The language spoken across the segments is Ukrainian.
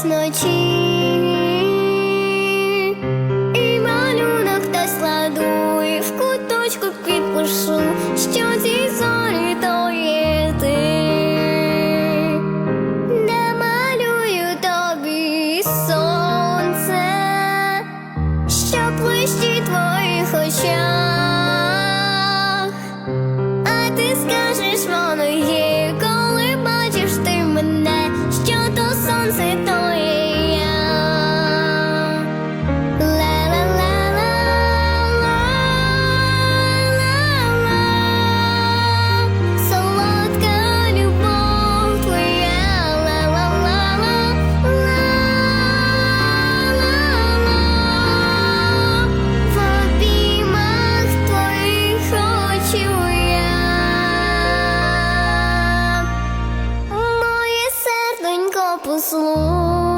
хтось ночі, в куточку підпишу, що зі зорі то є ти тобі сонце, що блищить твоїх очах. слов.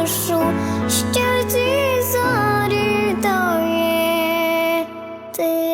пишу, що ці зорі дає ти.